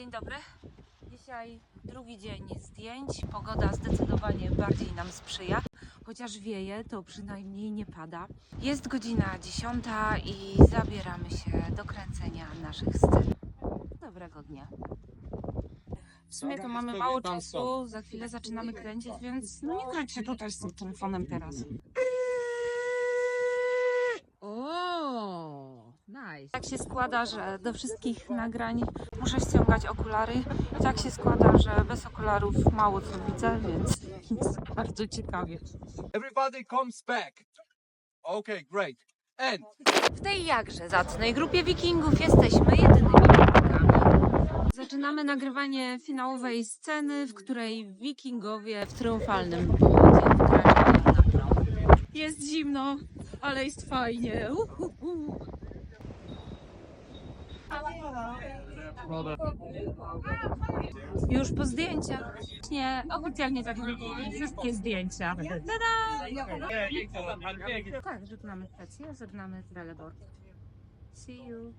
Dzień dobry. Dzisiaj drugi dzień zdjęć. Pogoda zdecydowanie bardziej nam sprzyja. Chociaż wieje, to przynajmniej nie pada. Jest godzina 10 i zabieramy się do kręcenia naszych scen. Dobrego dnia. W sumie to mamy mało czasu, za chwilę zaczynamy kręcić, więc no nie kręć się tutaj z tym telefonem teraz. Tak się składa, że do wszystkich nagrań muszę ściągać okulary. I tak się składa, że bez okularów mało co widzę, więc jest bardzo ciekawie. Everybody comes back. Okay, great. W tej jakże zacnej grupie wikingów jesteśmy jedynymi wikingami. Zaczynamy nagrywanie finałowej sceny, w której wikingowie w triumfalnym pochodzie wkraczali do promu. Jest zimno, ale jest fajnie. Uhuhu. Już po zdjęciach. Nie, oficjalnie tak wszystkie zdjęcia. Tada! Tak, żegnamy stację, żegnamy Trelleborg. See you.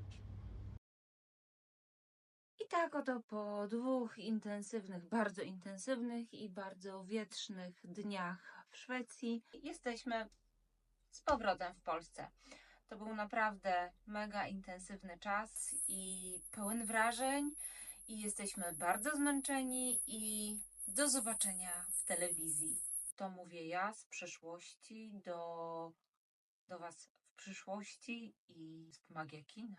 I tak oto po dwóch intensywnych, bardzo intensywnych i bardzo wietrznych dniach w Szwecji jesteśmy z powrotem w Polsce. To był naprawdę mega intensywny czas i pełen wrażeń i jesteśmy bardzo zmęczeni i do zobaczenia w telewizji. To mówię ja z przeszłości do, do Was w przyszłości i jest magia kina.